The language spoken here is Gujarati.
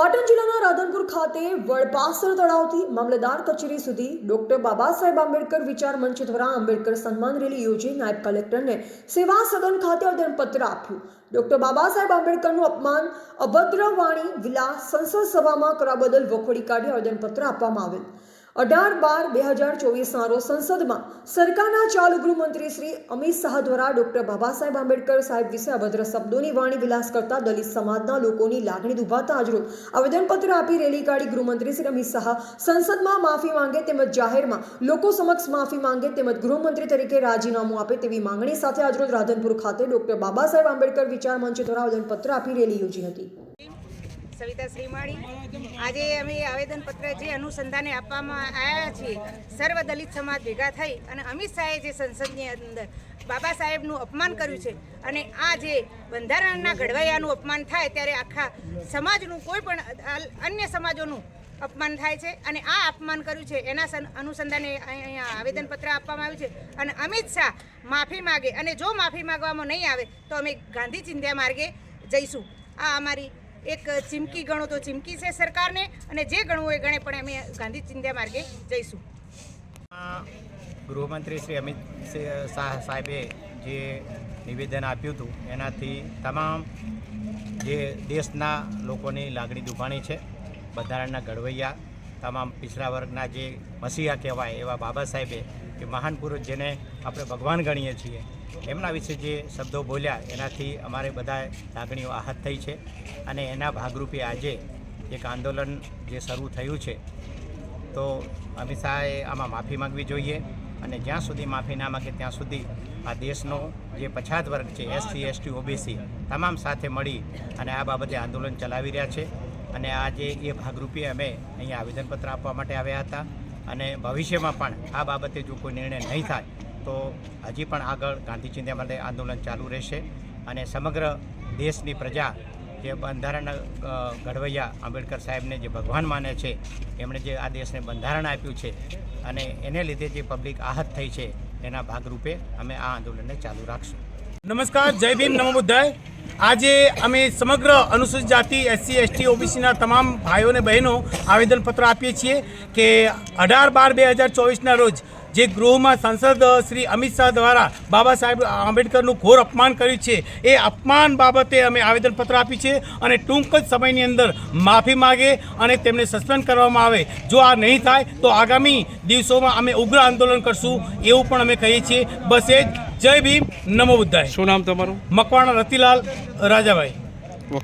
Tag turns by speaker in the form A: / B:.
A: પાટણ જિલ્લાના રાધનપુર ખાતે વડપાસર તળાવથી મામલતદાર કચેરી સુધી ડોક્ટર બાબા સાહેબ આંબેડકર વિચાર મંચ દ્વારા આંબેડકર સન્માન રેલી યોજી નાયબ કલેક્ટરને સેવા સદન ખાતે આવેદનપત્ર આપ્યું. ડોક્ટર બાબા સાહેબ આંબેડકરનું અપમાન, અભદ્ર વાણી વિલાસ સંસદ સભામાં કરવા બદલ વખોડી કાઢી આવેદનપત્ર આપવામાં આવેલ. અઢાર બાર બે હજાર ચોવીસના રોજ સંસદમાં સરકારના ચાલુ ગૃહમંત્રી શ્રી અમિત શાહ દ્વારા ડોક્ટર બાબા સાહેબ આંબેડકર સાહેબ વિશે અભદ્ર શબ્દોની વાણી વિલાસ કરતા દલિત સમાજના લોકોની લાગણી દુભાતા આજરોજ આવેદનપત્ર આપી રેલી કાઢી ગૃહમંત્રી શ્રી અમિત શાહ સંસદમાં માફી માંગે તેમજ જાહેરમાં લોકો સમક્ષ માફી માંગે તેમજ ગૃહમંત્રી તરીકે રાજીનામું આપે તેવી માંગણી સાથે આજરોજ રાધનપુર ખાતે ડોક્ટર બાબા સાહેબ આંબેડકર વિચાર મંચ દ્વારા આવેદનપત્ર આપી રેલી યોજી હતી.
B: સવિતા શ્રીમાળી. આજે અમે આવેદનપત્ર જે અનુસંધાને આપવામાં આવ્યા છીએ, સર્વ દલિત સમાજ ભેગા થઈ અને અમિત શાહે જે સંસદની અંદર બાબા સાહેબનું અપમાન કર્યું છે અને આ જે બંધારણના ઘડવૈયાનું અપમાન થાય ત્યારે આખા સમાજનું કોઈ પણ અન્ય સમાજોનું અપમાન થાય છે અને આ અપમાન કર્યું છે. એના અનુસંધાને અહીંયા આવેદનપત્ર આપવામાં આવ્યું છે અને અમિત શાહ માફી માગે અને જો માફી માગવામાં નહીં આવે તો અમે ગાંધી ચિંધ્યા માર્ગે જઈશું. આ અમારી એક ચીમકી ગણો તો ચીમકી છે સરકારને અને જે ગણવું એ ગણે, પણ અમે ગાંધી ચિંધ્યા માર્ગે જઈશું.
C: ગૃહમંત્રી શ્રી અમિત શાહ સાહેબે જે નિવેદન આપ્યું હતું, એનાથી તમામ જે દેશના લોકોની લાગણી દુભાણી છે. બંધારણના ઘડવૈયા, તમામ પિછડા વર્ગના જે મસીહા કહેવાય એવા બાબા સાહેબે કે મહાન પુરુષ જેને આપણે ભગવાન ગણીએ છીએ એમના વિશે જે શબ્દો બોલ્યા, એનાથી અમારે બધા લાગણીઓ આહત થઈ છે અને એના ભાગરૂપે આજે એક આંદોલન જે શરૂ થયું છે, તો અમિત શાહે આમાં માફી માંગવી જોઈએ અને જ્યાં સુધી માફી ના માંગે ત્યાં સુધી આ દેશનો જે પછાત વર્ગ છે, એસસી, એસટી, ઓબીસી, તમામ સાથે મળી અને આ બાબતે આંદોલન ચલાવી રહ્યા છે અને આજે એ ભાગરૂપે અમે અહીંયા આવેદનપત્ર આપવા માટે આવ્યા હતા અને ભવિષ્યમાં પણ આ બાબતે જો કોઈ નિર્ણય નહીં થાય તો હજી પણ આગળ ગાંધી ચિંધ્યા માટે આંદોલન ચાલુ રહેશે અને સમગ્ર દેશની પ્રજા જે બંધારણ ઘડવૈયા આંબેડકર સાહેબને જે ભગવાન માને છે, એમણે જે આ દેશને બંધારણ આપ્યું છે અને એને લીધે જે પબ્લિક આહત થઈ છે, એના ભાગરૂપે અમે આ આંદોલનને ચાલુ રાખશું.
D: નમસ્કાર, જય ભીમ નમો બુદ્ધાય. આજે અમે સમગ્ર અનુસૂચિત જાતિ, એસસી, એસટી, ઓબીસીના તમામ ભાઈઓ અને બહેનો આવેદનપત્ર આપીએ છીએ કે અઢાર બાર બે હજાર ચોવીસના રોજ જે ગૃહમાં સાંસદ શ્રી અમિત શાહ દ્વારા બાબા સાહેબ આંબેડકરનું ઘોર અપમાન કર્યું છે એ અપમાન બાબતે અમે આવેદનપત્ર આપી છે અને ટૂંક જ સમયની અંદર માફી માગે અને તેમને સસ્પેન્ડ કરવામાં આવે. જો આ નહીં થાય તો આગામી દિવસોમાં અમે ઉગ્ર આંદોલન કરશું એવું પણ અમે કહીએ છીએ. બસ એ જય ભીમ. નમો બુદ્ધાય.
E: શું નામ તમારું?
D: મકવાણા રતિલાલ રાજાભાઈ.